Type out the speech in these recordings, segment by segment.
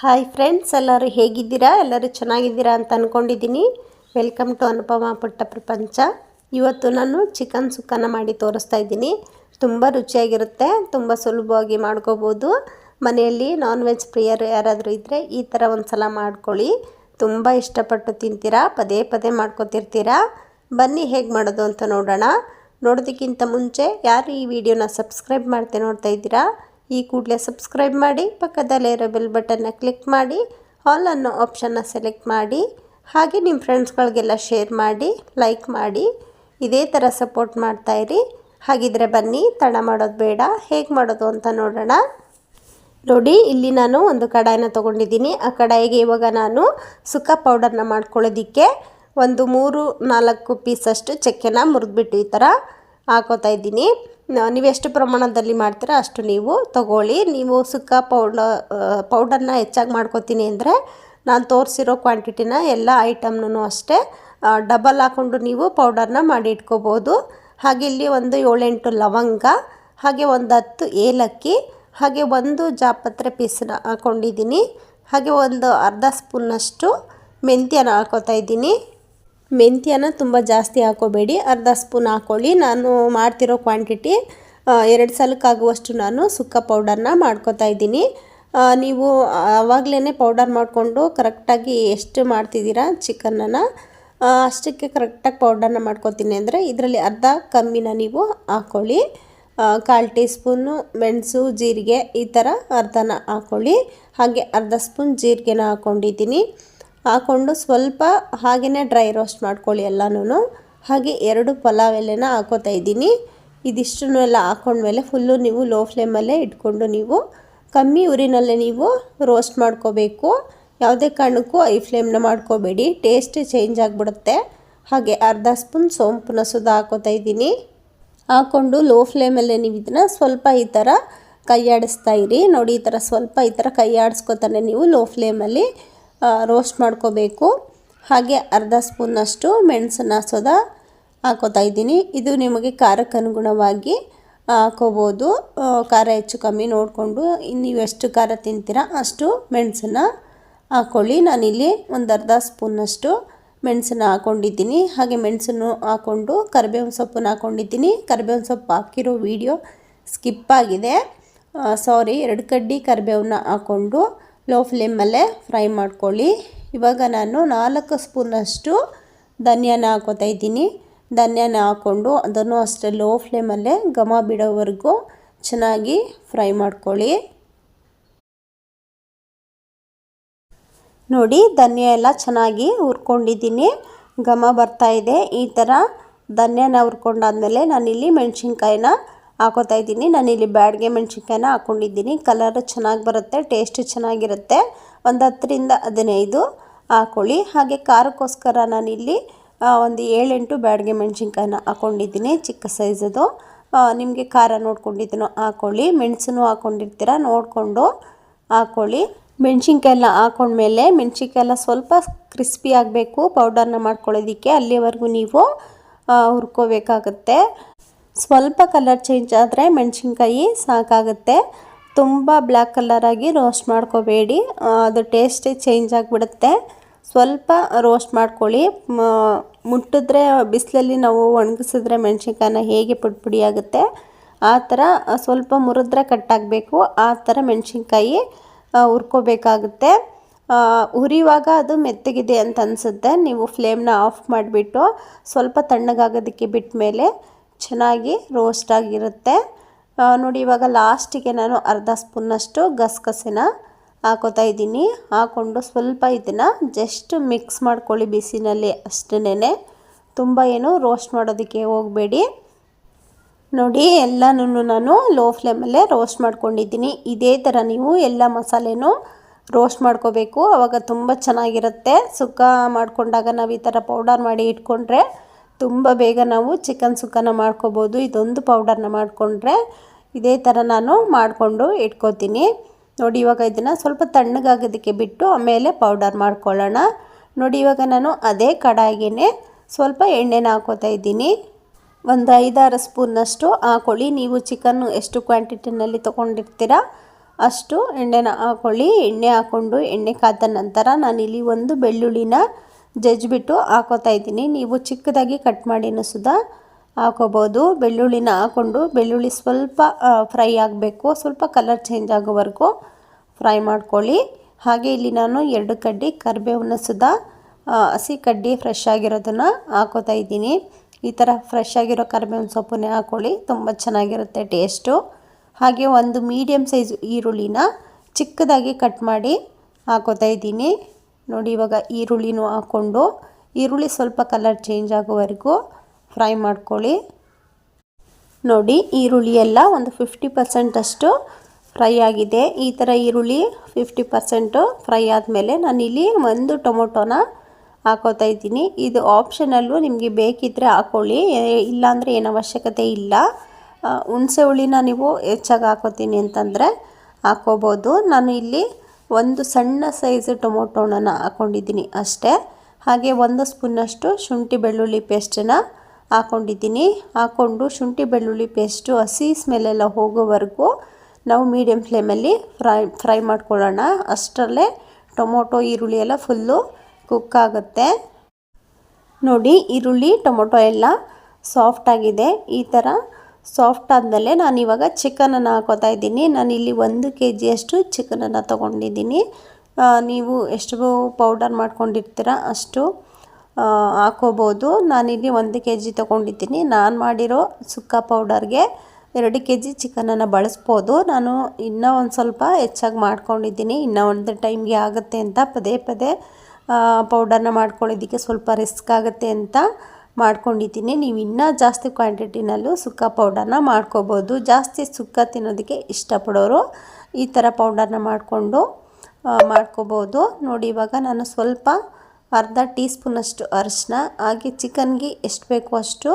Hi friends ಎಲ್ಲರೂ ಹೇಗಿದ್ದೀರಾ? ಎಲ್ಲರೂ ಚೆನ್ನಾಗಿದ್ದೀರಾ ಅಂತ ಅಂದ್ಕೊಂಡಿದ್ದೀನಿ ವೆಲ್ಕಮ್ ಟು ಅನುಪಮ ಪುಟ್ಟ ಪ್ರಪಂಚ ಇವತ್ತು ನಾನು ಚಿಕನ್ ಸುಕ್ಕನ ಮಾಡಿ ತೋರಿಸ್ತಾ ಇದ್ದೀನಿ. ತುಂಬ ರುಚಿಯಾಗಿರುತ್ತೆ, ತುಂಬ ಸುಲಭವಾಗಿ ಮಾಡ್ಕೋಬೋದು. ಮನೆಯಲ್ಲಿ ನಾನ್ ವೆಜ್ ಪ್ರಿಯರು ಯಾರಾದರೂ ಇದ್ದರೆ ಈ ಥರ ಒಂದು ಸಲ ಮಾಡ್ಕೊಳ್ಳಿ. ತುಂಬ ಇಷ್ಟಪಟ್ಟು ತಿಂತೀರಾ? ಪದೇ ಪದೇ ಮಾಡ್ಕೊತಿರ್ತೀರಾ? ಬನ್ನಿ ಹೇಗೆ ಮಾಡೋದು ಅಂತ ನೋಡೋಣ. ನೋಡೋದಕ್ಕಿಂತ ಮುಂಚೆ ಯಾರು ಈ ವಿಡಿಯೋನ ಸಬ್ಸ್ಕ್ರೈಬ್ ಮಾಡ್ತೆ ನೋಡ್ತಾ ಇದ್ದೀರಾ? ಈ ಕೂಡಲೇ ಸಬ್ಸ್ಕ್ರೈಬ್ ಮಾಡಿ, ಪಕ್ಕದಲ್ಲೇ ಇರೋ ಬೆಲ್ ಬಟನ್ನ ಕ್ಲಿಕ್ ಮಾಡಿ ಆಲ್ ಅನ್ನೋ ಆಪ್ಷನ್ನ ಸೆಲೆಕ್ಟ್ ಮಾಡಿ, ಹಾಗೆ ನಿಮ್ಮ ಫ್ರೆಂಡ್ಸ್ಗಳಿಗೆಲ್ಲ ಶೇರ್ ಮಾಡಿ ಲೈಕ್ ಮಾಡಿ, ಇದೇ ಥರ ಸಪೋರ್ಟ್ ಮಾಡ್ತಾಯಿರಿ ಹಾಗಿದ್ರೆ ಬನ್ನಿ, ತಡ ಮಾಡೋದು ಬೇಡ, ಹೇಗೆ ಮಾಡೋದು ಅಂತ ನೋಡೋಣ. ನೋಡಿ, ಇಲ್ಲಿ ನಾನು ಒಂದು ಕಡಾಯನ್ನ ತೊಗೊಂಡಿದ್ದೀನಿ. ಆ ಕಡಾಯಿಗೆ ಇವಾಗ ನಾನು ಸುಕ್ಕ ಪೌಡರ್ನ ಮಾಡ್ಕೊಳ್ಳೋದಿಕ್ಕೆ ಒಂದು ಮೂರು ನಾಲ್ಕು ಪೀಸಷ್ಟು ಚಕ್ಕೆನ ಮುರಿದ್ಬಿಟ್ಟು ಈ ಥರ ಹಾಕೋತಾ ಇದ್ದೀನಿ. ನೀವು ಎಷ್ಟು ಪ್ರಮಾಣದಲ್ಲಿ ಮಾಡ್ತೀರಾ ಅಷ್ಟು ನೀವು ತಗೊಳ್ಳಿ. ನೀವು ಸುಕ್ಕ ಪೌಡ ಪೌಡರ್ನ ಹೆಚ್ಚಾಗಿ ಮಾಡ್ಕೋತೀನಿ ಅಂದರೆ ನಾನು ತೋರಿಸಿರೋ ಕ್ವಾಂಟಿಟಿನ ಎಲ್ಲ ಐಟಮ್ನೂ ಅಷ್ಟೇ ಡಬಲ್ ಹಾಕ್ಕೊಂಡು ನೀವು ಪೌಡರ್ನ ಮಾಡಿ ಇಟ್ಕೋಬೋದು. ಹಾಗೆ ಇಲ್ಲಿ ಒಂದು ಏಳೆಂಟು ಲವಂಗ, ಹಾಗೆ ಒಂದು ಹತ್ತು ಏಲಕ್ಕಿ, ಹಾಗೆ ಒಂದು ಜಾಪತ್ರೆ ಪೀಸನ್ನ ಹಾಕ್ಕೊಂಡಿದ್ದೀನಿ ಹಾಗೆ ಒಂದು ಅರ್ಧ ಸ್ಪೂನ್ನಷ್ಟು ಮೆಂತ್ಯನ ಹಾಕೋತಾ ಇದ್ದೀನಿ. ಮೆಂತ್ಯನ ತುಂಬ ಜಾಸ್ತಿ ಹಾಕೋಬೇಡಿ. ಅರ್ಧ ಸ್ಪೂನ್ ಹಾಕ್ಕೊಳ್ಳಿ ನಾನು ಮಾಡ್ತಿರೋ ಕ್ವಾಂಟಿಟಿ ಎರಡು ಸಲಕ್ಕಾಗುವಷ್ಟು ನಾನು ಸುಕ್ಕ ಪೌಡರ್ನ ಮಾಡ್ಕೋತಾ ಇದ್ದೀನಿ. ನೀವು ಆವಾಗಲೇ ಪೌಡರ್ ಮಾಡಿಕೊಂಡು ಕರೆಕ್ಟಾಗಿ ಎಷ್ಟು ಮಾಡ್ತಿದ್ದೀರಾ ಚಿಕನನ್ನು ಅಷ್ಟಕ್ಕೆ ಕರೆಕ್ಟಾಗಿ ಪೌಡರ್ನ ಮಾಡ್ಕೊತೀನಿ ಅಂದರೆ ಇದರಲ್ಲಿ ಅರ್ಧ ಕಮ್ಮಿನ ನೀವು ಹಾಕ್ಕೊಳ್ಳಿ ಕಾಲು ಟೀ ಸ್ಪೂನು ಮೆಣಸು, ಜೀರಿಗೆ ಈ ಥರ ಅರ್ಧನ ಹಾಕ್ಕೊಳ್ಳಿ ಹಾಗೆ ಅರ್ಧ ಸ್ಪೂನ್ ಜೀರಿಗೆನ ಹಾಕ್ಕೊಂಡಿದ್ದೀನಿ ಹಾಕ್ಕೊಂಡು ಸ್ವಲ್ಪ ಹಾಗೆಯೇ ಡ್ರೈ ರೋಸ್ಟ್ ಮಾಡ್ಕೊಳ್ಳಿ ಎಲ್ಲನೂ ಹಾಗೆ ಎರಡು ಪಲಾವ್ ಎಲೆನ ಹಾಕೋತಾ ಇದ್ದೀನಿ. ಇದಿಷ್ಟನ್ನು ಎಲ್ಲ ಹಾಕೊಂಡ್ಮೇಲೆ ಫುಲ್ಲು ನೀವು ಲೋ ಫ್ಲೇಮಲ್ಲೇ ಇಟ್ಕೊಂಡು ನೀವು ಕಮ್ಮಿ ಊರಿನಲ್ಲೇ ನೀವು ರೋಸ್ಟ್ ಮಾಡ್ಕೋಬೇಕು. ಯಾವುದೇ ಕಾರಣಕ್ಕೂ ಐ ಫ್ಲೇಮ್ನ ಮಾಡ್ಕೋಬೇಡಿ. ಟೇಸ್ಟ್ ಚೇಂಜ್ ಆಗಿಬಿಡುತ್ತೆ. ಹಾಗೆ ಅರ್ಧ ಸ್ಪೂನ್ ಸೋಂಪುನ ಸುದ ಹಾಕೋತಾ ಇದ್ದೀನಿ. ಹಾಕ್ಕೊಂಡು ಲೋ ಫ್ಲೇಮಲ್ಲೇ ನೀವು ಇದನ್ನ ಸ್ವಲ್ಪ ಈ ಥರ ಕೈಯಾಡಿಸ್ತಾ ಇರಿ. ನೋಡಿ ಈ ಥರ ಸ್ವಲ್ಪ ಈ ಥರ ಕೈ ಆಡಿಸ್ಕೊತಾನೆ ನೀವು ಲೋ ಫ್ಲೇಮಲ್ಲಿ. ರೋಸ್ಟ್ ಮಾಡ್ಕೋಬೇಕು. ಹಾಗೆ ಅರ್ಧ ಸ್ಪೂನಷ್ಟು ಮೆಣಸನ್ನ ಸೋದ ಹಾಕೋತಾ ಇದ್ದೀನಿ. ಇದು ನಿಮಗೆ ಖಾರಕ್ಕೆ ಅನುಗುಣವಾಗಿ ಹಾಕೋಬೋದು ಖಾರ ಹೆಚ್ಚು ಕಮ್ಮಿ ನೋಡಿಕೊಂಡು ನೀವು ಎಷ್ಟು ಖಾರ ತಿಂತೀರಾ ಅಷ್ಟು ಮೆಣಸನ್ನು ಹಾಕ್ಕೊಳ್ಳಿ ನಾನಿಲ್ಲಿ ಒಂದು ಅರ್ಧ ಸ್ಪೂನಷ್ಟು ಮೆಣಸನ್ನು ಹಾಕ್ಕೊಂಡಿದ್ದೀನಿ ಹಾಗೆ ಮೆಣಸನ್ನು ಹಾಕ್ಕೊಂಡು ಕರಿಬೇವಿನ ಸೊಪ್ಪನ್ನು ಹಾಕ್ಕೊಂಡಿದ್ದೀನಿ ಕರಿಬೇವಿನ ಸೊಪ್ಪು ಹಾಕಿರೋ ವಿಡಿಯೋ ಸ್ಕಿಪ್ ಆಗಿದೆ. ಸಾರಿ ಎರಡು ಕಡ್ಡಿ ಕರಿಬೇವನ್ನ ಹಾಕ್ಕೊಂಡು ಲೋ ಫ್ಲೇಮಲ್ಲೇ ಫ್ರೈ ಮಾಡ್ಕೊಳ್ಳಿ. ಇವಾಗ ನಾನು ನಾಲ್ಕು ಸ್ಪೂನಷ್ಟು ಧನಿಯಾನ ಹಾಕೋತಾ ಇದ್ದೀನಿ. ಧನಿಯಾನ ಹಾಕ್ಕೊಂಡು ಅದನ್ನು ಅಷ್ಟೇ ಲೋ ಫ್ಲೇಮಲ್ಲೇ ಘಮ ಬಿಡೋವರೆಗೂ ಚೆನ್ನಾಗಿ ಫ್ರೈ ಮಾಡ್ಕೊಳ್ಳಿ. ನೋಡಿ, ಧನಿಯಾ ಎಲ್ಲ ಚೆನ್ನಾಗಿ ಹುರ್ಕೊಂಡಿದ್ದೀನಿ. ಘಮ ಬರ್ತಾ ಇದೆ. ಈ ಥರ ಧನ್ಯನ ಹುರ್ಕೊಂಡಾದ್ಮೇಲೆ ನಾನಿಲ್ಲಿ ಮೆಣಸಿನ್ಕಾಯಿನ ಹಾಕೋತಾ ಇದ್ದೀನಿ. ನಾನು ಇಲ್ಲಿ ಬ್ಯಾಡ್ಗೆ ಮೆಣಸಿನ್ಕಾಯಿನ ಹಾಕ್ಕೊಂಡಿದ್ದೀನಿ ಕಲರ್ ಚೆನ್ನಾಗಿ ಬರುತ್ತೆ ಟೇಸ್ಟ್ ಚೆನ್ನಾಗಿರುತ್ತೆ. ಒಂದು ಹತ್ತರಿಂದ ಹದಿನೈದು ಹಾಕ್ಕೊಳ್ಳಿ ಹಾಗೆ ಖಾರಕ್ಕೋಸ್ಕರ ನಾನಿಲ್ಲಿ ಒಂದು ಏಳೆಂಟು ಬ್ಯಾಡ್ಗೆ ಮೆಣಸಿನ್ಕಾಯಿನ ಹಾಕ್ಕೊಂಡಿದ್ದೀನಿ ಚಿಕ್ಕ ಸೈಜದು ನಿಮಗೆ ಖಾರ ನೋಡ್ಕೊಂಡಿದ್ದೀನೋ ಹಾಕ್ಕೊಳ್ಳಿ ಮೆಣಸನ್ನು ಹಾಕ್ಕೊಂಡಿರ್ತೀರ ನೋಡಿಕೊಂಡು ಹಾಕ್ಕೊಳ್ಳಿ ಮೆಣಸಿನ್ಕಾಯಿ ಹಾಕ್ಕೊಂಡ್ಮೇಲೆ ಹಾಕೊಂಡ್ಮೇಲೆ ಮೆಣಸಿನ್ಕಾಯೆಲ್ಲ ಸ್ವಲ್ಪ ಕ್ರಿಸ್ಪಿ ಆಗಬೇಕು. ಪೌಡರ್ನ ಮಾಡ್ಕೊಳ್ಳೋದಕ್ಕೆ ಅಲ್ಲಿವರೆಗೂ ನೀವು ಹುರ್ಕೋಬೇಕಾಗತ್ತೆ. ಸ್ವಲ್ಪ ಕಲರ್ ಚೇಂಜ್ ಆದರೆ ಮೆಣಸಿನ್ಕಾಯಿ ಸಾಕಾಗುತ್ತೆ. ತುಂಬ ಬ್ಲ್ಯಾಕ್ ಕಲರಾಗಿ ರೋಸ್ಟ್ ಮಾಡ್ಕೋಬೇಡಿ. ಅದು ಟೇಸ್ಟ್ ಚೇಂಜ್ ಆಗಿಬಿಡುತ್ತೆ. ಸ್ವಲ್ಪ ರೋಸ್ಟ್ ಮಾಡ್ಕೊಳ್ಳಿ. ಮುಟ್ಟಿದ್ರೆ, ಬಿಸಿಲಲ್ಲಿ ನಾವು ಒಣಗಿಸಿದ್ರೆ ಮೆಣಸಿನ್ಕಾಯಿನ ಹೇಗೆ ಪುಡಿ ಆಗುತ್ತೆ, ಆ ಥರ ಸ್ವಲ್ಪ ಮುರಿದ್ರೆ ಕಟ್ಟಾಗಬೇಕು ಆ ಥರ ಮೆಣಸಿನ್ಕಾಯಿ ಹುರ್ಕೋಬೇಕಾಗುತ್ತೆ. ಉರಿಯುವಾಗ ಅದು ಮೆತ್ತಗಿದೆ ಅಂತ ಅನಿಸುತ್ತೆ. ನೀವು ಫ್ಲೇಮ್ನ ಆಫ್ ಮಾಡಿಬಿಟ್ಟು ಸ್ವಲ್ಪ ತಣ್ಣಗಾಗೋದಕ್ಕೆ ಬಿಟ್ಟ ಮೇಲೆ ಚೆನ್ನಾಗಿ ರೋಸ್ಟ್ ಆಗಿರುತ್ತೆ. ನೋಡಿ ಇವಾಗ ಲಾಸ್ಟಿಗೆ ನಾನು ಅರ್ಧ ಸ್ಪೂನಷ್ಟು ಗಸಗಸೆನ ಹಾಕೋತಾ ಇದ್ದೀನಿ. ಹಾಕ್ಕೊಂಡು ಸ್ವಲ್ಪ ಇದನ್ನು ಜಸ್ಟ್ ಮಿಕ್ಸ್ ಮಾಡ್ಕೊಳ್ಳಿ ಬಿಸಿನಲ್ಲಿ ಅಷ್ಟೇ ತುಂಬ ಏನು ರೋಸ್ಟ್ ಮಾಡೋದಕ್ಕೆ ಹೋಗಬೇಡಿ. ನೋಡಿ ಎಲ್ಲನೂ ನಾನು ಲೋ ಫ್ಲೇಮಲ್ಲೇ ರೋಸ್ಟ್ ಮಾಡ್ಕೊಂಡಿದ್ದೀನಿ. ಇದೇ ಥರ ನೀವು ಎಲ್ಲ ಮಸಾಲೆನೂ ರೋಸ್ಟ್ ಮಾಡ್ಕೋಬೇಕು. ಆವಾಗ ತುಂಬ ಚೆನ್ನಾಗಿರುತ್ತೆ. ಸುಕ್ಕ ಮಾಡಿಕೊಂಡಾಗ ನಾವು ಈ ಥರ ಪೌಡರ್ ಮಾಡಿ ಇಟ್ಕೊಂಡ್ರೆ ತುಂಬ ಬೇಗ ನಾವು ಚಿಕನ್ ಸುಕ್ಕನ ಮಾಡ್ಕೋಬೋದು. ಇದೊಂದು ಪೌಡರ್ನ ಮಾಡಿಕೊಂಡ್ರೆ ಇದೇ ಥರ ನಾನು ಮಾಡಿಕೊಂಡು ಇಟ್ಕೋತೀನಿ. ನೋಡಿ ಇವಾಗ ಇದನ್ನು ಸ್ವಲ್ಪ ತಣ್ಣಗಾಗೋದಕ್ಕೆ ಬಿಟ್ಟು ಆಮೇಲೆ ಪೌಡರ್ ಮಾಡ್ಕೊಳ್ಳೋಣ. ನೋಡಿ ಇವಾಗ ನಾನು ಅದೇ ಕಡಾಯಿಗೆ ಸ್ವಲ್ಪ ಎಣ್ಣೆನ ಹಾಕೋತಾ ಇದ್ದೀನಿ. ಒಂದು ಐದಾರು ಸ್ಪೂನ್ನಷ್ಟು ಹಾಕೊಳ್ಳಿ. ನೀವು ಚಿಕನ್ನು ಎಷ್ಟು ಕ್ವಾಂಟಿಟಿನಲ್ಲಿ ತೊಗೊಂಡಿರ್ತೀರ ಅಷ್ಟು ಎಣ್ಣೆನ ಹಾಕೊಳ್ಳಿ. ಎಣ್ಣೆ ಹಾಕ್ಕೊಂಡು ಎಣ್ಣೆ ಕಾದ ನಂತರ ನಾನಿಲ್ಲಿ ಒಂದು ಬೆಳ್ಳುಳ್ಳಿನ ಜಜ್ಜಿಬಿಟ್ಟು ಹಾಕೋತಾ ಇದ್ದೀನಿ. ನೀವು ಚಿಕ್ಕದಾಗಿ ಕಟ್ ಮಾಡಿನೂ ಸುದ ಹಾಕೋಬೋದು. ಬೆಳ್ಳುಳ್ಳಿನ ಹಾಕ್ಕೊಂಡು ಬೆಳ್ಳುಳ್ಳಿ ಸ್ವಲ್ಪ ಫ್ರೈ ಆಗಬೇಕು. ಸ್ವಲ್ಪ ಕಲರ್ ಚೇಂಜ್ ಆಗೋವರೆಗೂ ಫ್ರೈ ಮಾಡ್ಕೊಳ್ಳಿ. ಹಾಗೆ ಇಲ್ಲಿ ನಾನು ಎರಡು ಕಡ್ಡಿ ಕರಿಬೇವನ್ನ ಸುದ ಹಸಿ ಕಡ್ಡಿ ಫ್ರೆಶ್ ಆಗಿರೋದನ್ನು ಹಾಕೋತಾ ಇದ್ದೀನಿ. ಈ ಥರ ಫ್ರೆಶ್ ಆಗಿರೋ ಕರಿಬೇವಿನ ಸೊಪ್ಪನ್ನೇ ಹಾಕ್ಕೊಳ್ಳಿ ತುಂಬ ಚೆನ್ನಾಗಿರುತ್ತೆ ಟೇಸ್ಟು. ಹಾಗೆ ಒಂದು ಮೀಡಿಯಮ್ ಸೈಜ್ ಈರುಳ್ಳಿನ ಚಿಕ್ಕದಾಗಿ ಕಟ್ ಮಾಡಿ ಹಾಕೋತಾ ಇದ್ದೀನಿ. ನೋಡಿ ಇವಾಗ ಈರುಳ್ಳಿನೂ ಹಾಕ್ಕೊಂಡು, ಈರುಳ್ಳಿ ಸ್ವಲ್ಪ ಕಲರ್ ಚೇಂಜ್ ಆಗೋವರೆಗೂ ಫ್ರೈ ಮಾಡ್ಕೊಳ್ಳಿ. ನೋಡಿ ಈರುಳ್ಳಿ ಎಲ್ಲ ಒಂದು ಫಿಫ್ಟಿ ಪರ್ಸೆಂಟಷ್ಟು ಫ್ರೈ ಆಗಿದೆ. ಈ ಥರ ಈರುಳ್ಳಿ ಫಿಫ್ಟಿ ಪರ್ಸೆಂಟು ಫ್ರೈ ಆದಮೇಲೆ ನಾನಿಲ್ಲಿ ಒಂದು ಟೊಮೊಟೊನ ಹಾಕೋತಾ ಇದ್ದೀನಿ. ಇದು ಆಪ್ಷನಲ್ಲೂ ನಿಮಗೆ ಬೇಕಿದ್ದರೆ ಹಾಕ್ಕೊಳ್ಳಿ ಇಲ್ಲಾಂದರೆ ಏನು ಅವಶ್ಯಕತೆ ಇಲ್ಲ. ಹುಣಸೆ ಹುಳಿನ ನೀವು ಹೆಚ್ಚಾಗಿ ಹಾಕೋತೀನಿ ಅಂತಂದರೆ ಹಾಕ್ಕೋಬೋದು ನಾನು ಇಲ್ಲಿ ಒಂದು ಸಣ್ಣ ಸೈಜ್ ಟೊಮೊಟೊನ ಹಾಕ್ಕೊಂಡಿದ್ದೀನಿ ಅಷ್ಟೇ. ಹಾಗೆ ಒಂದು ಸ್ಪೂನಷ್ಟು ಶುಂಠಿ ಬೆಳ್ಳುಳ್ಳಿ ಪೇಸ್ಟನ್ನು ಹಾಕ್ಕೊಂಡಿದ್ದೀನಿ ಹಾಕ್ಕೊಂಡು ಶುಂಠಿ ಬೆಳ್ಳುಳ್ಳಿ ಪೇಸ್ಟು ಹಸಿ ಸ್ಮೆಲ್ಲೆಲ್ಲ ಹೋಗೋವರೆಗೂ ನಾವು ಮೀಡಿಯಮ್ ಫ್ಲೇಮಲ್ಲಿ ಫ್ರೈ ಫ್ರೈ ಮಾಡ್ಕೊಳ್ಳೋಣ. ಅಷ್ಟರಲ್ಲೇ ಟೊಮೊಟೊ, ಈರುಳ್ಳಿ ಎಲ್ಲ ಫುಲ್ಲು ಕುಕ್ ಆಗುತ್ತೆ. ನೋಡಿ, ಈರುಳ್ಳಿ, ಟೊಮೊಟೊ ಎಲ್ಲ ಸಾಫ್ಟಾಗಿದೆ ಈ ಥರ ಸಾಫ್ಟ್ ಆದಮೇಲೆ ನಾನು ಇವಾಗ ಚಿಕನನ್ನು ಹಾಕೋತಾ ಇದ್ದೀನಿ. ಇಲ್ಲಿ ಒಂದು ಕೆ ಜಿಯಷ್ಟು ಚಿಕನನ್ನು ತೊಗೊಂಡಿದ್ದೀನಿ. ನೀವು ಎಷ್ಟು ಪೌಡರ್ ಮಾಡ್ಕೊಂಡಿರ್ತೀರ ಅಷ್ಟು ಹಾಕೋಬೋದು. ನಾನಿಲ್ಲಿ ಒಂದು ಕೆ ಜಿ ತೊಗೊಂಡಿದ್ದೀನಿ. ನಾನು ಮಾಡಿರೋ ಸುಕ್ಕ ಪೌಡರ್ಗೆ ಎರಡು ಕೆ ಜಿ ಚಿಕನನ್ನು ಬಳಸ್ಬೋದು. ನಾನು ಇನ್ನೂ ಒಂದು ಸ್ವಲ್ಪ ಹೆಚ್ಚಾಗಿ ಮಾಡ್ಕೊಂಡಿದ್ದೀನಿ. ಇನ್ನೂ ಒಂದು ಟೈಮ್ಗೆ ಆಗುತ್ತೆ ಅಂತ ಪದೇ ಪದೇ ಪೌಡರ್ನ ಮಾಡ್ಕೊಳ್ಳೋದಕ್ಕೆ ಸ್ವಲ್ಪ ರಿಸ್ಕ್ ಆಗುತ್ತೆ ಅಂತ. ಮಾಡ್ಕೊಂಡಿದ್ದೀನಿ. ನೀವು ಇನ್ನೂ ಜಾಸ್ತಿ ಕ್ವಾಂಟಿಟಿನಲ್ಲೂ ಸುಕ್ಕ ಪೌಡರ್ನ ಮಾಡ್ಕೋಬೋದು. ಜಾಸ್ತಿ ಸುಕ್ಕ ತಿನ್ನೋದಕ್ಕೆ ಇಷ್ಟಪಡೋರು ಈ ಥರ ಪೌಡರ್ನ ಮಾಡಿಕೊಂಡು ಮಾಡ್ಕೋಬೋದು. ನೋಡಿ, ಇವಾಗ ನಾನು ಸ್ವಲ್ಪ ಅರ್ಧ ಟೀ ಸ್ಪೂನಷ್ಟು ಅರಿಶಿನ, ಹಾಗೆ ಚಿಕನ್ಗೆ ಎಷ್ಟು ಬೇಕೋ ಅಷ್ಟು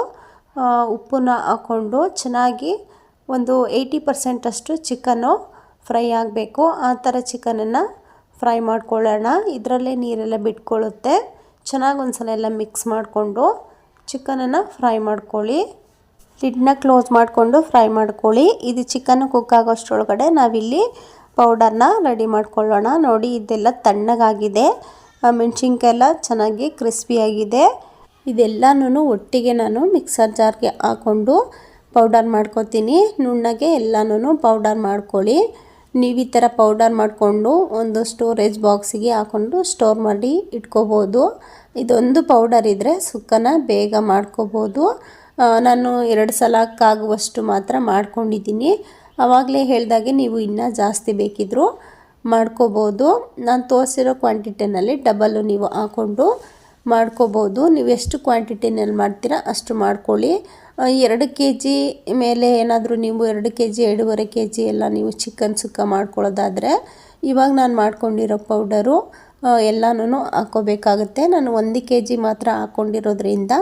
ಉಪ್ಪನ್ನ ಹಾಕ್ಕೊಂಡು ಚೆನ್ನಾಗಿ ಒಂದು ಏಯ್ಟಿ ಪರ್ಸೆಂಟಷ್ಟು ಚಿಕನ್ನು ಫ್ರೈ ಆಗಬೇಕು. ಆ ಥರ ಚಿಕನನ್ನು ಫ್ರೈ ಮಾಡ್ಕೊಳ್ಳೋಣ. ಇದರಲ್ಲೇ ನೀರೆಲ್ಲ ಬಿಟ್ಕೊಳ್ಳುತ್ತೆ. ಚೆನ್ನಾಗಿ ಒಂದು ಸಲ ಎಲ್ಲ ಮಿಕ್ಸ್ ಮಾಡಿಕೊಂಡು ಚಿಕನನ್ನು ಫ್ರೈ ಮಾಡ್ಕೊಳ್ಳಿ. ಲಿಡ್ನ ಕ್ಲೋಸ್ ಮಾಡಿಕೊಂಡು ಫ್ರೈ ಮಾಡ್ಕೊಳ್ಳಿ. ಇದು ಚಿಕನ್ ಕುಕ್ ಆಗೋಷ್ಟರೊಳಗಡೆ ನಾವಿಲ್ಲಿ ಪೌಡರ್ನ ರೆಡಿ ಮಾಡ್ಕೊಳ್ಳೋಣ. ನೋಡಿ, ಇದೆಲ್ಲ ತಣ್ಣಗಾಗಿದೆ. ಮೆಣಸಿನ್ಕಾಯಿ ಎಲ್ಲ ಚೆನ್ನಾಗಿ ಕ್ರಿಸ್ಪಿಯಾಗಿದೆ ಇದೆಲ್ಲನೂ ಒಟ್ಟಿಗೆ ನಾನು ಮಿಕ್ಸರ್ ಜಾರ್ಗೆ ಹಾಕ್ಕೊಂಡು ಪೌಡರ್ ಮಾಡ್ಕೊತೀನಿ. ನುಣ್ಣಗೆ ಎಲ್ಲನೂ ಪೌಡರ್ ಮಾಡ್ಕೊಳ್ಳಿ. ನೀವು ಈ ಥರ ಪೌಡರ್ ಮಾಡಿಕೊಂಡು ಒಂದು ಸ್ಟೋರೇಜ್ ಬಾಕ್ಸಿಗೆ ಹಾಕ್ಕೊಂಡು ಸ್ಟೋರ್ ಮಾಡಿ ಇಟ್ಕೋಬೋದು. ಇದೊಂದು ಪೌಡರ್ ಇದ್ದರೆ ಸುಕ್ಕನ ಬೇಗ ಮಾಡ್ಕೋಬೋದು. ನಾನು ಎರಡು ಸಲಕ್ಕಾಗುವಷ್ಟು ಮಾತ್ರ ಮಾಡ್ಕೊಂಡಿದ್ದೀನಿ. ಆವಾಗಲೇ ಹೇಳಿದಾಗೆ ನೀವು ಇನ್ನೂ ಜಾಸ್ತಿ ಬೇಕಿದ್ದರೂ ಮಾಡ್ಕೋಬೋದು. ನಾನು ತೋರಿಸಿರೋ ಕ್ವಾಂಟಿಟಿನಲ್ಲಿ ಡಬಲ್ಲು ನೀವು ಹಾಕ್ಕೊಂಡು ಮಾಡ್ಕೋಬೋದು. ನೀವು ಎಷ್ಟು ಕ್ವಾಂಟಿಟಿನಲ್ಲಿ ಮಾಡ್ತೀರಾ ಅಷ್ಟು ಮಾಡ್ಕೊಳ್ಳಿ. ಎರಡು ಕೆ ಜಿ ಮೇಲೆ ಏನಾದರೂ ನೀವು ಎರಡು ಕೆ ಜಿ ಎರಡೂವರೆ ಕೆ ಜಿ ಎಲ್ಲ ನೀವು ಚಿಕನ್ ಸುಕ್ಕ ಮಾಡ್ಕೊಳ್ಳೋದಾದರೆ ಇವಾಗ ನಾನು ಮಾಡ್ಕೊಂಡಿರೋ ಪೌಡರು ಎಲ್ಲನೂ ಹಾಕೋಬೇಕಾಗುತ್ತೆ ನಾನು ಒಂದು ಕೆ ಜಿ ಮಾತ್ರ ಹಾಕ್ಕೊಂಡಿರೋದ್ರಿಂದ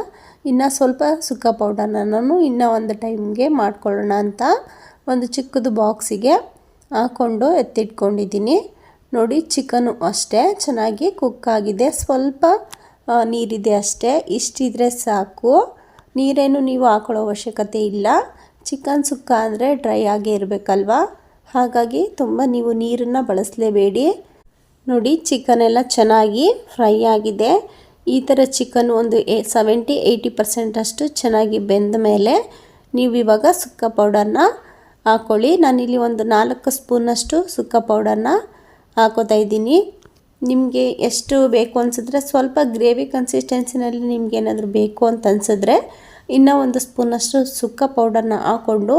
ಇನ್ನು ಸ್ವಲ್ಪ ಸುಕ್ಕ ಪೌಡರ್ನ ನಾನು ಇನ್ನೂ ಒಂದು ಟೈಮ್ಗೆ ಮಾಡ್ಕೊಳ್ಳೋಣ ಅಂತ ಒಂದು ಚಿಕ್ಕದು ಬಾಕ್ಸಿಗೆ ಹಾಕ್ಕೊಂಡು ಎತ್ತಿಟ್ಕೊಂಡಿದ್ದೀನಿ. ನೋಡಿ, ಚಿಕನು ಅಷ್ಟೇ, ಚೆನ್ನಾಗಿ ಕುಕ್ ಆಗಿದೆ. ಸ್ವಲ್ಪ ನೀರಿದೆ ಅಷ್ಟೇ. ಇಷ್ಟಿದ್ರೆ ಸಾಕು. ನೀರೇನು ನೀವು ಹಾಕೊಳ್ಳೋ ಅವಶ್ಯಕತೆ ಇಲ್ಲ. ಚಿಕನ್ ಸುಕ್ಕ ಅಂದರೆ ಡ್ರೈ ಆಗೇ ಇರಬೇಕಲ್ವಾ? ಹಾಗಾಗಿ ತುಂಬ ನೀವು ನೀರನ್ನು ಬಳಸಲೇಬೇಡಿ. ನೋಡಿ, ಚಿಕನ್ ಎಲ್ಲ ಚೆನ್ನಾಗಿ ಫ್ರೈ ಆಗಿದೆ. ಈ ಥರ ಚಿಕನ್ ಒಂದು ಎ ಸೆವೆಂಟಿ, ಏಯ್ಟಿ ಪರ್ಸೆಂಟಷ್ಟು ಚೆನ್ನಾಗಿ ಬೆಂದ ಮೇಲೆ ನೀವು ಇವಾಗ ಸುಕ್ಕ ಪೌಡರ್ನ ಹಾಕ್ಕೊಳ್ಳಿ ನಾನಿಲ್ಲಿ ಒಂದು ನಾಲ್ಕು ಸ್ಪೂನಷ್ಟು ಸುಕ್ಕ ಪೌಡರ್ನ ಹಾಕೋತಾ ಇದ್ದೀನಿ. ನಿಮಗೆ ಎಷ್ಟು ಬೇಕು ಅನಿಸಿದ್ರೆ ಸ್ವಲ್ಪ ಗ್ರೇವಿ ಕನ್ಸಿಸ್ಟೆನ್ಸಿನಲ್ಲಿ ನಿಮ್ಗೆ ಏನಾದರೂ ಬೇಕು ಅಂತ ಅನಿಸಿದ್ರೆ ಇನ್ನೂ ಒಂದು ಸ್ಪೂನಷ್ಟು ಸುಕ್ಕ ಪೌಡರ್ನ ಹಾಕ್ಕೊಂಡು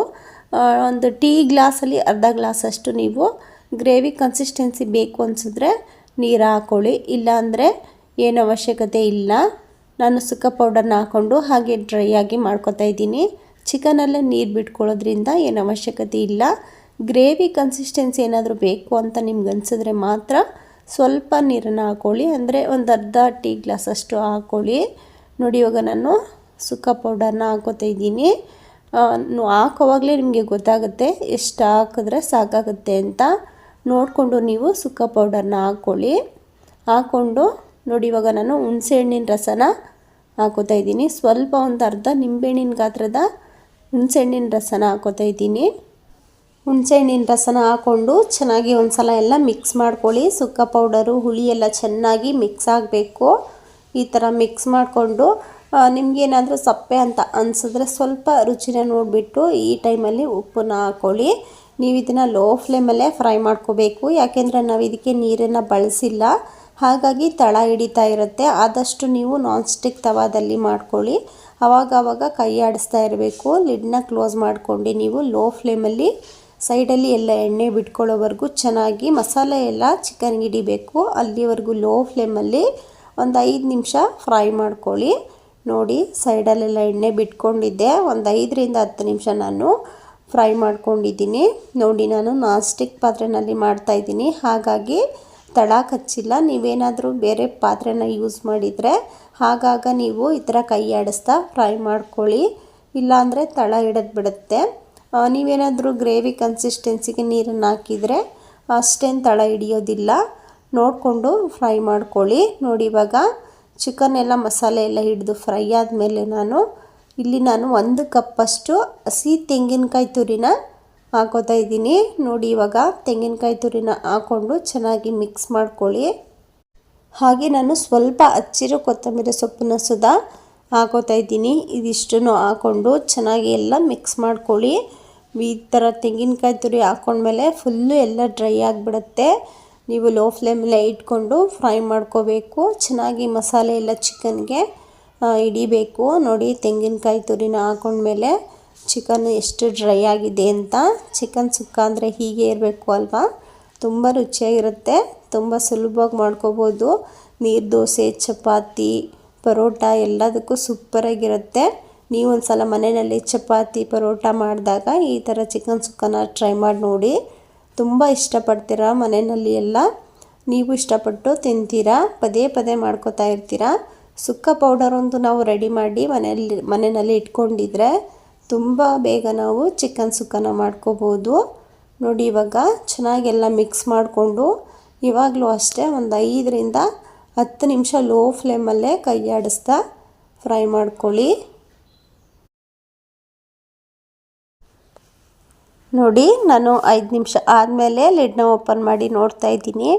ಒಂದು ಟೀ ಗ್ಲಾಸಲ್ಲಿ ಅರ್ಧ ಗ್ಲಾಸಷ್ಟು ನೀವು ಗ್ರೇವಿ ಕನ್ಸಿಸ್ಟೆನ್ಸಿ ಬೇಕು ಅನಿಸಿದ್ರೆ ನೀರು ಹಾಕ್ಕೊಳ್ಳಿ ಇಲ್ಲಾಂದರೆ ಏನು ಅವಶ್ಯಕತೆ ಇಲ್ಲ. ನಾನು ಸುಕ್ಕ ಪೌಡರ್ನ ಹಾಕ್ಕೊಂಡು ಹಾಗೆ ಡ್ರೈ ಆಗಿ ಮಾಡ್ಕೊತಾ ಇದ್ದೀನಿ. ಚಿಕನಲ್ಲೇ ನೀರು ಬಿಟ್ಕೊಳ್ಳೋದ್ರಿಂದ ಏನು ಅವಶ್ಯಕತೆ ಇಲ್ಲ. ಗ್ರೇವಿ ಕನ್ಸಿಸ್ಟೆನ್ಸಿ ಏನಾದರೂ ಬೇಕು ಅಂತ ನಿಮ್ಗೆ ಅನಿಸಿದ್ರೆ ಮಾತ್ರ ಸ್ವಲ್ಪ ನೀರನ್ನು ಹಾಕ್ಕೊಳ್ಳಿ ಅಂದರೆ ಒಂದು ಅರ್ಧ ಟೀ ಗ್ಲಾಸಷ್ಟು ಹಾಕ್ಕೊಳ್ಳಿ ನೋಡಿ, ಇವಾಗ ನಾನು ಸುಕ್ಕ ಪೌಡರ್ನ ಹಾಕೋತಾ ಇದ್ದೀನಿ. ಹಾಕೋವಾಗಲೇ ನಿಮಗೆ ಗೊತ್ತಾಗುತ್ತೆ ಎಷ್ಟು ಹಾಕಿದ್ರೆ ಸಾಕಾಗುತ್ತೆ ಅಂತ. ನೋಡಿಕೊಂಡು ನೀವು ಸುಕ್ಕ ಪೌಡರ್ನ ಹಾಕ್ಕೊಳ್ಳಿ ಹಾಕ್ಕೊಂಡು ನೋಡಿ, ಇವಾಗ ನಾನು ಹುಣಸೆಹಣ್ಣಿನ ರಸನ ಹಾಕೋತಾ ಇದ್ದೀನಿ. ಸ್ವಲ್ಪ ಒಂದು ಅರ್ಧ ನಿಂಬೆಹಣ್ಣಿನ ಗಾತ್ರದ ಹುಣಸೆಹಣ್ಣಿನ ರಸನ ಹಾಕೋತಾ ಇದ್ದೀನಿ. ಹುಣಸೆಹಣ್ಣಿನ ರಸನ ಹಾಕ್ಕೊಂಡು ಚೆನ್ನಾಗಿ ಒಂದು ಸಲ ಎಲ್ಲ ಮಿಕ್ಸ್ ಮಾಡ್ಕೊಳ್ಳಿ. ಸುಕ್ಕ ಪೌಡರು, ಹುಳಿ ಎಲ್ಲ ಚೆನ್ನಾಗಿ ಮಿಕ್ಸ್ ಆಗಬೇಕು. ಈ ಥರ ಮಿಕ್ಸ್ ಮಾಡಿಕೊಂಡು ನಿಮಗೇನಾದರೂ ಸಪ್ಪೆ ಅಂತ ಅನಿಸಿದ್ರೆ ಸ್ವಲ್ಪ ರುಚಿನ ನೋಡಿಬಿಟ್ಟು ಈ ಟೈಮಲ್ಲಿ ಉಪ್ಪನ್ನ ಹಾಕ್ಕೊಳ್ಳಿ ನೀವು ಇದನ್ನು ಲೋ ಫ್ಲೇಮಲ್ಲೇ ಫ್ರೈ ಮಾಡ್ಕೋಬೇಕು. ಯಾಕೆಂದರೆ ನಾವು ಇದಕ್ಕೆ ನೀರನ್ನು ಬಳಸಿಲ್ಲ. ಹಾಗಾಗಿ ತಳ ಹಿಡಿತಾ ಇರುತ್ತೆ. ಆದಷ್ಟು ನೀವು ನಾನ್ ಸ್ಟಿಕ್ ತವಾದಲ್ಲಿ ಮಾಡ್ಕೊಳ್ಳಿ. ಆವಾಗ ಕೈ ಆಡಿಸ್ತಾ ಇರಬೇಕು. ಲಿಡ್ನ ಕ್ಲೋಸ್ ಮಾಡ್ಕೊಂಡು ನೀವು ಲೋ ಫ್ಲೇಮಲ್ಲಿ ಸೈಡಲ್ಲಿ ಎಲ್ಲ ಎಣ್ಣೆ ಬಿಟ್ಕೊಳ್ಳೋವರೆಗೂ ಚೆನ್ನಾಗಿ ಮಸಾಲೆ ಎಲ್ಲ ಚಿಕನ್ಗೆ ಹಿಡಿಬೇಕು. ಅಲ್ಲಿವರೆಗೂ ಲೋ ಫ್ಲೇಮಲ್ಲಿ ಒಂದು ಐದು ನಿಮಿಷ ಫ್ರೈ ಮಾಡ್ಕೊಳ್ಳಿ. ನೋಡಿ, ಸೈಡಲ್ಲೆಲ್ಲ ಎಣ್ಣೆ ಬಿಟ್ಕೊಂಡಿದ್ದೆ. ಒಂದು ಐದರಿಂದ ಹತ್ತು ನಿಮಿಷ ನಾನು ಫ್ರೈ ಮಾಡ್ಕೊಂಡಿದ್ದೀನಿ. ನೋಡಿ, ನಾನು ನಾನ್ ಸ್ಟಿಕ್ ಪಾತ್ರೆಯಲ್ಲಿ ಮಾಡ್ತಾಯಿದ್ದೀನಿ ಹಾಗಾಗಿ ತಳ ಕಚ್ಚಿಲ್ಲ ನೀವೇನಾದರೂ ಬೇರೆ ಪಾತ್ರೆನ ಯೂಸ್ ಮಾಡಿದರೆ ಹಾಗಾಗ ನೀವು ಈ ಥರ ಕೈ ಆಡಿಸ್ತಾ ಫ್ರೈ ಮಾಡ್ಕೊಳ್ಳಿ. ಇಲ್ಲಾಂದರೆ ತಳ ಹಿಡಿದು ಬಿಡುತ್ತೆ ನೀವೇನಾದರೂ ಗ್ರೇವಿ ಕನ್ಸಿಸ್ಟೆನ್ಸಿಗೆ ನೀರನ್ನು ಹಾಕಿದರೆ ಅಷ್ಟೇನು ತಳ ಹಿಡಿಯೋದಿಲ್ಲ. ನೋಡಿಕೊಂಡು ಫ್ರೈ ಮಾಡ್ಕೊಳ್ಳಿ. ನೋಡಿ ಇವಾಗ ಚಿಕನ್ ಎಲ್ಲ, ಮಸಾಲೆ ಎಲ್ಲ ಹಿಡಿದು ಫ್ರೈ ಆದಮೇಲೆ ನಾನು, ಇಲ್ಲಿ ನಾನು ಒಂದು ಕಪ್ಪಷ್ಟು ಹಸಿ ತೆಂಗಿನಕಾಯಿ ತುರಿನ ಹಾಕೋತಾ ಇದ್ದೀನಿ. ನೋಡಿ ಇವಾಗ ತೆಂಗಿನಕಾಯಿ ತುರಿನ ಹಾಕ್ಕೊಂಡು ಚೆನ್ನಾಗಿ ಮಿಕ್ಸ್ ಮಾಡ್ಕೊಳ್ಳಿ. ಹಾಗೆ ನಾನು ಸ್ವಲ್ಪ ಹಚ್ಚಿರು ಕೊತ್ತಂಬರಿ ಸೊಪ್ಪನ್ನ ಸುದಾ ಹಾಕೋತಾ ಇದ್ದೀನಿ. ಇದಿಷ್ಟನ್ನು ಹಾಕ್ಕೊಂಡು ಚೆನ್ನಾಗಿ ಎಲ್ಲ ಮಿಕ್ಸ್ ಮಾಡ್ಕೊಳ್ಳಿ. ಈ ಥರ ತೆಂಗಿನಕಾಯಿ ತುರಿ ಹಾಕ್ಕೊಂಡ್ಮೇಲೆ ಫುಲ್ಲು ಎಲ್ಲ ಡ್ರೈ ಆಗಿಬಿಡುತ್ತೆ. ನೀವು ಲೋ ಫ್ಲೇಮಲ್ಲೇ ಇಟ್ಕೊಂಡು ಫ್ರೈ ಮಾಡ್ಕೋಬೇಕು. ಚೆನ್ನಾಗಿ ಮಸಾಲೆ ಎಲ್ಲ ಚಿಕನ್ಗೆ ಹಿಡಿಬೇಕು. ನೋಡಿ ತೆಂಗಿನಕಾಯಿ ತುರಿನ ಹಾಕೊಂಡ್ಮೇಲೆ ಚಿಕನ್ ಎಷ್ಟು ಡ್ರೈ ಆಗಿದೆ ಅಂತ. ಚಿಕನ್ ಸುಕ್ಕ ಅಂದರೆ ಹೀಗೆ ಇರಬೇಕು ಅಲ್ವಾ? ತುಂಬ ರುಚಿಯಾಗಿರುತ್ತೆ. ತುಂಬ ಸುಲಭವಾಗಿ ಮಾಡ್ಕೋಬೋದು. ನೀರು, ದೋಸೆ, ಚಪಾತಿ, ಪರೋಟ ಎಲ್ಲದಕ್ಕೂ ಸೂಪರಾಗಿರುತ್ತೆ ನೀವು ಸಲ ಮನೆಯಲ್ಲಿ ಚಪಾತಿ ಪರೋಟ ಮಾಡಿದಾಗ ಈ ಥರ ಚಿಕನ್ ಸುಕ್ಕನ ಟ್ರೈ ಮಾಡಿ ನೋಡಿ. ತುಂಬ ಇಷ್ಟಪಡ್ತೀರಾ ಮನೆಯಲ್ಲಿ ಎಲ್ಲ? ನೀವು ಇಷ್ಟಪಟ್ಟು ತಿಂತೀರಾ? ಪದೇ ಪದೇ ಮಾಡ್ಕೋತಾ ಇರ್ತೀರಾ? ಸುಕ್ಕ ಪೌಡರ್ ಒಂದು ನಾವು ರೆಡಿ ಮಾಡಿ ಮನೆಯಲ್ಲಿ ಮನೆಯಲ್ಲಿ ಇಟ್ಕೊಂಡಿದ್ರೆ ತುಂಬ ಬೇಗ ನಾವು ಚಿಕನ್ ಸುಕ್ಕನ ಮಾಡ್ಕೋಬೋದು. ನೋಡಿ ಇವಾಗ ಚೆನ್ನಾಗೆಲ್ಲ ಮಿಕ್ಸ್ ಮಾಡಿಕೊಂಡು ಇವಾಗಲೂ ಅಷ್ಟೇ ಒಂದು ಐದರಿಂದ ಹತ್ತು ನಿಮಿಷ ಲೋ ಫ್ಲೇಮಲ್ಲೇ ಕೈ ಆಡಿಸ್ತಾ ಫ್ರೈ ಮಾಡ್ಕೊಳ್ಳಿ. ನೋಡಿ, ನಾನು ಐದು ನಿಮಿಷ ಆದಮೇಲೆ ಲಿಡ್ನ ಓಪನ್ ಮಾಡಿ ನೋಡ್ತಾ ಇದ್ದೀನಿ.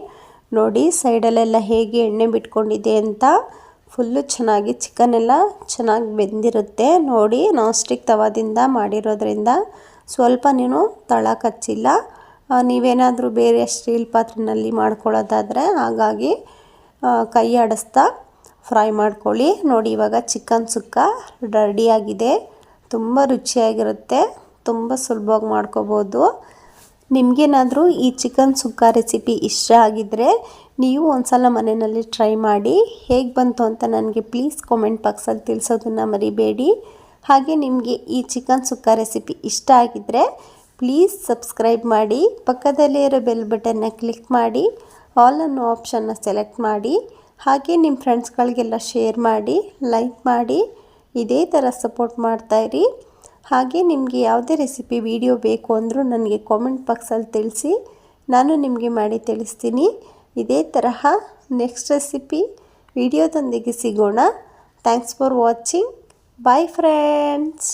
ನೋಡಿ, ಸೈಡಲ್ಲೆಲ್ಲ ಹೇಗೆ ಎಣ್ಣೆ ಬಿಟ್ಕೊಂಡಿದೆ ಅಂತ. ಫುಲ್ಲು ಚೆನ್ನಾಗಿ ಚಿಕನ್ ಎಲ್ಲ ಚೆನ್ನಾಗಿ ಬೆಂದಿರುತ್ತೆ. ನೋಡಿ ನಾನ್ ಸ್ಟಿಕ್ ತವಾದಿಂದ ಮಾಡಿರೋದ್ರಿಂದ ಸ್ವಲ್ಪ ನೀನು ತಳ ಕಚ್ಚಿಲ್ಲ ನೀವೇನಾದರೂ ಬೇರೆ ಸ್ಟೀಲ್ ಪಾತ್ರೆಯಲ್ಲಿ ಮಾಡ್ಕೊಳ್ಳೋದಾದರೆ ಹಾಗಾಗಿ ಕೈ ಆಡಿಸ್ತಾ ಫ್ರೈ ಮಾಡ್ಕೊಳ್ಳಿ. ನೋಡಿ, ಇವಾಗ ಚಿಕನ್ ಸುಕ್ಕ ರೆಡಿಯಾಗಿದೆ ತುಂಬ ರುಚಿಯಾಗಿರುತ್ತೆ. ತುಂಬ ಸುಲಭವಾಗಿ ಮಾಡ್ಕೋಬೋದು. ನಿಮಗೇನಾದರೂ ಈ ಚಿಕನ್ ಸುಕ್ಕ ರೆಸಿಪಿ ಇಷ್ಟ ಆಗಿದ್ದರೆ ನೀವು ಒಂದ್ಸಲ ಮನೆಯಲ್ಲಿ ಟ್ರೈ ಮಾಡಿ. ಹೇಗೆ ಬಂತು ಅಂತ ನನಗೆ ಪ್ಲೀಸ್ ಕಾಮೆಂಟ್ ಬಾಕ್ಸಲ್ಲಿ ತಿಳಿಸೋದನ್ನು ಮರಿಬೇಡಿ. ಹಾಗೆ ನಿಮಗೆ ಈ ಚಿಕನ್ ಸುಕ್ಕ ರೆಸಿಪಿ ಇಷ್ಟ ಆಗಿದ್ದರೆ ಪ್ಲೀಸ್ ಸಬ್ಸ್ಕ್ರೈಬ್ ಮಾಡಿ. ಪಕ್ಕದಲ್ಲೇ ಇರೋ ಬೆಲ್ ಬಟನ್ನ ಕ್ಲಿಕ್ ಮಾಡಿ. ಆಲ್ ಅನ್ನೋ ಆಪ್ಷನ್ನ ಸೆಲೆಕ್ಟ್ ಮಾಡಿ. ಹಾಗೆ ನಿಮ್ಮ ಫ್ರೆಂಡ್ಸ್ಗಳಿಗೆಲ್ಲ ಶೇರ್ ಮಾಡಿ ಲೈಕ್ ಮಾಡಿ. ಇದೇ ಥರ ಸಪೋರ್ಟ್ ಮಾಡ್ತಾಯಿರಿ ಹಾಗೆ ನಿಮಗೆ ಯಾವುದೇ ರೆಸಿಪಿ ವಿಡಿಯೋ ಬೇಕು ಅಂದರೂ ನನಗೆ ಕಾಮೆಂಟ್ ಬಾಕ್ಸಲ್ಲಿ ತಿಳಿಸಿ, ನಾನು ನಿಮಗೆ ಮಾಡಿ ತಿಳಿಸ್ತೀನಿ. ಇದೇ ತರಹ ನೆಕ್ಸ್ಟ್ ರೆಸಿಪಿ ವಿಡಿಯೋದೊಂದಿಗೆ ಸಿಗೋಣ. Thanks for watching bye friends